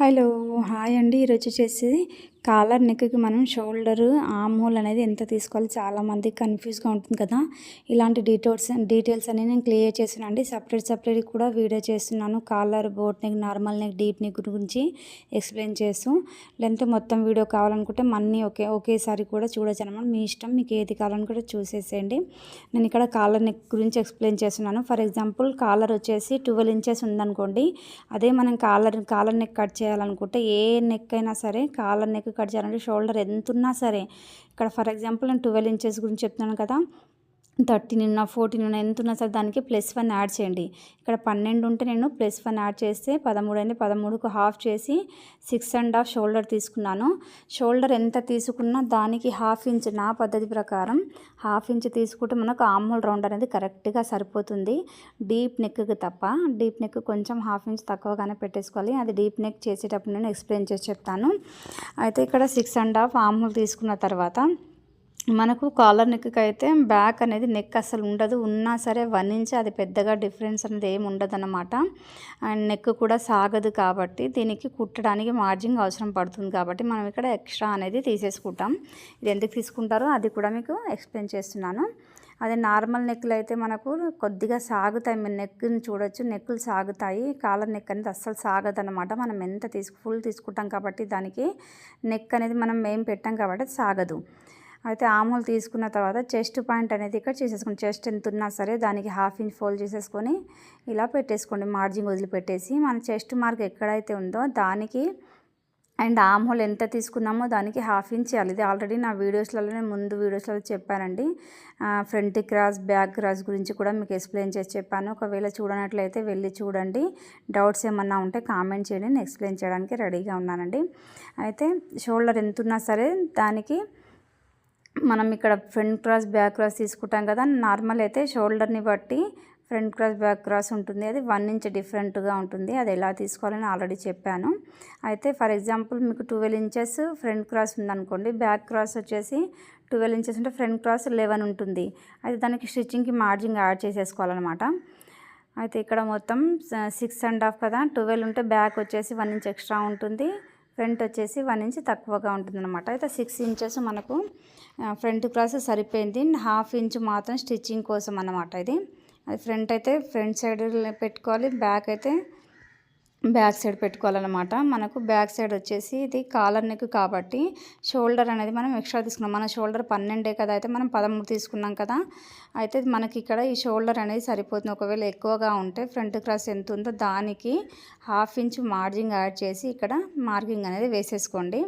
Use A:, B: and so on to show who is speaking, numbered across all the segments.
A: Hello hi అండి. ఈరోజు వచ్చేసి కాలర్ నెక్కి మనం షోల్డర్ ఆమోల్ అనేది ఎంత తీసుకోవాలి చాలామంది కన్ఫ్యూజ్గా ఉంటుంది కదా. ఇలాంటి డీటెయిల్స్ డీటెయిల్స్ అనేవి నేను క్లియర్ చేస్తున్నాను సపరేట్ సపరేట్ కూడా వీడియో చేస్తున్నాను. Collar boat neck normal neck deep neck గురించి ఎక్స్ప్లెయిన్ చేస్తూ. లేదంటే మొత్తం వీడియో కావాలనుకుంటే మనీ ఒకే ఒకేసారి కూడా చూడొచ్చు అనమాట మీ ఇష్టం మీకు ఏది కావాలనుకుంటే చూసేసేయండి. నేను ఇక్కడ కాలర్ నెక్ గురించి ఎక్స్ప్లెయిన్ చేస్తున్నాను. ఫర్ ఎగ్జాంపుల్ కాలర్ వచ్చేసి ట్వెల్వ్ ఇంచెస్ ఉందనుకోండి. అదే మనం కాలర్ కాలర్ నెక్ కట్ చేయాలనుకుంటే ఏ నెక్ అయినా సరే కాలర్ నెక్ కట్ చేయాలంటే షోల్డర్ ఎంత ఉన్నా సరే. ఇక్కడ ఫర్ ఎగ్జాంపుల్ నేను ట్వెల్వ్ ఇంచెస్ గురించి చెప్తున్నాను కదా. థర్టీన్ ఉన్న ఫోర్టీన్ ఉన్న ఎంత ఉన్నా సరే దానికి ప్లస్ వన్ యాడ్ చేయండి. ఇక్కడ పన్నెండు ఉంటే నేను ప్లస్ వన్ యాడ్ చేస్తే పదమూడు అయింది. పదమూడుకు హాఫ్ చేసి సిక్స్ అండ్ హాఫ్ షోల్డర్ తీసుకున్నాను. షోల్డర్ ఎంత తీసుకున్నా దానికి హాఫ్ ఇంచ్ నా పద్ధతి ప్రకారం హాఫ్ ఇంచ్ తీసుకుంటే మనకు ఆమ్ముల్ రౌండ్ అనేది కరెక్ట్గా సరిపోతుంది. డీప్ నెక్కి తప్ప డీప్ నెక్ కొంచెం హాఫ్ ఇంచ్ తక్కువగానే పెట్టేసుకోవాలి. అది డీప్ నెక్ చేసేటప్పుడు నేను ఎక్స్ప్లెయిన్ చేసి చెప్తాను. అయితే ఇక్కడ సిక్స్ అండ్ హాఫ్ ఆమూల్ తీసుకున్న తర్వాత మనకు కాలర్ నెక్కి అయితే బ్యాక్ అనేది నెక్ అసలు ఉండదు. ఉన్నా సరే వన్ ఇంచ్ అది పెద్దగా డిఫరెన్స్ అనేది ఏమి ఉండదు అనమాట అండ్ నెక్ కూడా సాగదు కాబట్టి దీనికి కుట్టడానికి మార్జింగ్ అవసరం పడుతుంది కాబట్టి మనం ఇక్కడ ఎక్స్ట్రా అనేది తీసేసుకుంటాం. ఇది ఎందుకు తీసుకుంటారో అది కూడా మీకు ఎక్స్ప్లెయిన్ చేస్తున్నాను. అదే నార్మల్ నెక్లు అయితే మనకు కొద్దిగా సాగుతాయి. మీరు నెక్ని చూడొచ్చు. నెక్కులు సాగుతాయి. కాలర్ నెక్ అనేది అస్సలు సాగదు అనమాట మనం ఎంత తీసుకు ఫుల్ తీసుకుంటాం కాబట్టి దానికి నెక్ అనేది మనం ఏం పెట్టాం కాబట్టి సాగదు. అయితే ఆమూలు తీసుకున్న తర్వాత చెస్ట్ పాయింట్ అనేది ఇక్కడ చేసేసుకోండి చెస్ట్ ఎంత ఉన్నా సరే దానికి హాఫ్ ఇంచ్ ఫోల్డ్ చేసేసుకొని ఇలా పెట్టేసుకోండి. మార్జింగ్ వదిలిపెట్టేసి మన చెస్ట్ మార్క్ ఎక్కడైతే ఉందో దానికి అండ్ ఆమ్ హోల్ ఎంత తీసుకున్నామో దానికి హాఫ్ ఇంచ్ చేయాలి ఇది ఆల్రెడీ నా వీడియోస్లలో ముందు వీడియోస్లలో చెప్పానండి. ఫ్రంట్ క్రాస్ బ్యాక్ క్రాస్ గురించి కూడా మీకు ఎక్స్ప్లెయిన్ చేసి చెప్పాను. ఒకవేళ చూడనట్లయితే వెళ్ళి చూడండి. డౌట్స్ ఏమన్నా ఉంటే కామెంట్ చేయండి. నేను ఎక్స్ప్లెయిన్ చేయడానికి రెడీగా ఉన్నానండి. అయితే షోల్డర్ ఎంత ఉన్నా సరే దానికి మనం ఇక్కడ ఫ్రంట్ క్రాస్ బ్యాక్ క్రాస్ తీసుకుంటాం కదా నార్మల్ అయితే షోల్డర్ని బట్టి ఫ్రంట్ క్రాస్ బ్యాక్ క్రాస్ ఉంటుంది. అది వన్ ఇంచ్ డిఫరెంట్గా ఉంటుంది. అది ఎలా తీసుకోవాలని ఆల్రెడీ చెప్పాను. అయితే ఫర్ ఎగ్జాంపుల్ మీకు ట్వెల్వ్ ఇంచెస్ ఫ్రంట్ క్రాస్ ఉందనుకోండి. బ్యాక్ క్రాస్ వచ్చేసి ట్వెల్వ్ ఇంచెస్ ఉంటే ఫ్రంట్ క్రాస్ లెవెన్ ఉంటుంది. అయితే దానికి స్టిచ్చింగ్కి మార్జింగ్ యాడ్ చేసేసుకోవాలన్నమాట. అయితే ఇక్కడ మొత్తం సిక్స్ అండ్ హాఫ్ కదా. ట్వెల్వ్ ఉంటే బ్యాక్ వచ్చేసి వన్ ఇంచ్ ఎక్స్ట్రా ఉంటుంది. ఫ్రంట్ వచ్చేసి వన్ ఇంచ్ తక్కువగా ఉంటుందన్నమాట. అయితే సిక్స్ ఇంచెస్ మనకు ఫ్రంట్ క్రాస్ సరిపోయింది. హాఫ్ ఇంచ్ మాత్రం స్టిచ్చింగ్ కోసం అనమాట ఇది. అది ఫ్రంట్ అయితే ఫ్రంట్ సైడ్ పెట్టుకోవాలి. బ్యాక్ అయితే బ్యాక్ సైడ్ పెట్టుకోవాలన్నమాట. మనకు బ్యాక్ సైడ్ వచ్చేసి ఇది కాలర్ నెక్ కాబట్టి షోల్డర్ అనేది మనం ఎక్స్ట్రా తీసుకున్నాం. మన షోల్డర్ పన్నెండే కదా అయితే మనం పదమూడు తీసుకున్నాం కదా. అయితే మనకి ఇక్కడ ఈ షోల్డర్ అనేది సరిపోతుంది. ఒకవేళ ఎక్కువగా ఉంటే ఫ్రంట్ క్రాస్ ఎంత ఉందో దానికి హాఫ్ ఇంచ్ మార్జింగ్ యాడ్ చేసి ఇక్కడ మార్కింగ్ అనేది వేసేసుకోండి.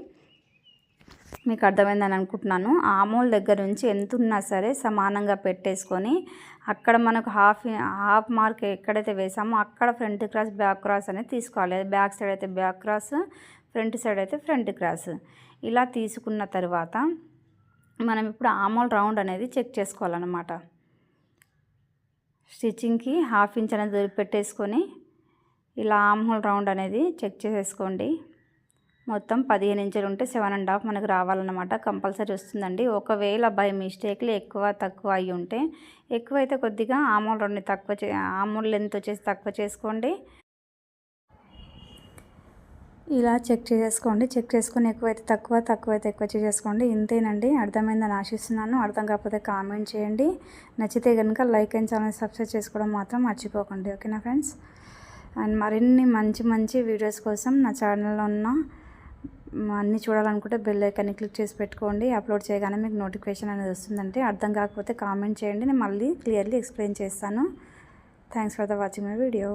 A: మీకు అర్థమైందని అనుకుంటున్నాను. ఆమూల్ దగ్గర నుంచి ఎంత ఉన్నా సరే సమానంగా పెట్టేసుకొని అక్కడ మనకు హాఫ్ హాఫ్ మార్క్ ఎక్కడైతే వేసామో అక్కడ ఫ్రంట్ క్రాస్ బ్యాక్ క్రాస్ అనేది తీసుకోవాలి. బ్యాక్ సైడ్ అయితే బ్యాక్ క్రాస్ ఫ్రంట్ సైడ్ అయితే ఫ్రంట్ క్రాస్. ఇలా తీసుకున్న తర్వాత మనం ఇప్పుడు ఆమోల్ రౌండ్ అనేది చెక్ చేసుకోవాలన్నమాట. స్టిచ్చింగ్కి హాఫ్ ఇంచ్ అనేది పెట్టేసుకొని ఇలా ఆమ్హోల్ రౌండ్ అనేది చెక్ చేసేసుకోండి. మొత్తం పదిహేను ఇంచులు ఉంటే సెవెన్ అండ్ హాఫ్ మనకు రావాలన్నమాట. కంపల్సరీ వస్తుందండి. ఒకవేళ బై మిస్టేక్లు ఎక్కువ తక్కువ అయి ఉంటే ఎక్కువైతే కొద్దిగా ఆమూల్ రెండు తక్కువ చే ఆమూల్ లెంత్ వచ్చేసి తక్కువ చేసుకోండి. ఇలా చెక్ చేసేసుకోండి. చెక్ చేసుకుని ఎక్కువైతే తక్కువ తక్కువైతే ఎక్కువ చేసేసుకోండి. ఇంతేనండి. అర్థమైందని ఆశిస్తున్నాను. అర్థం కాకపోతే కామెంట్ చేయండి. నచ్చితే కనుక లైక్ అండ్ ఛానల్ సబ్స్క్రైబ్ చేసుకోవడం మాత్రం మర్చిపోకండి. ఓకేనా ఫ్రెండ్స్? అండ్ మరిన్ని మంచి మంచి వీడియోస్ కోసం నా ఛానల్లో ఉన్న అన్నీ చూడాలనుకుంటే బెల్ ఐకాన్ని క్లిక్ చేసి పెట్టుకోండి. అప్లోడ్ చేయగానే మీకు నోటిఫికేషన్ అనేది వస్తుందంటే అర్థం కాకపోతే కామెంట్ చేయండి. నేను మళ్ళీ క్లియర్లీ ఎక్స్ప్లెయిన్ చేస్తాను. Thanks for the watching my video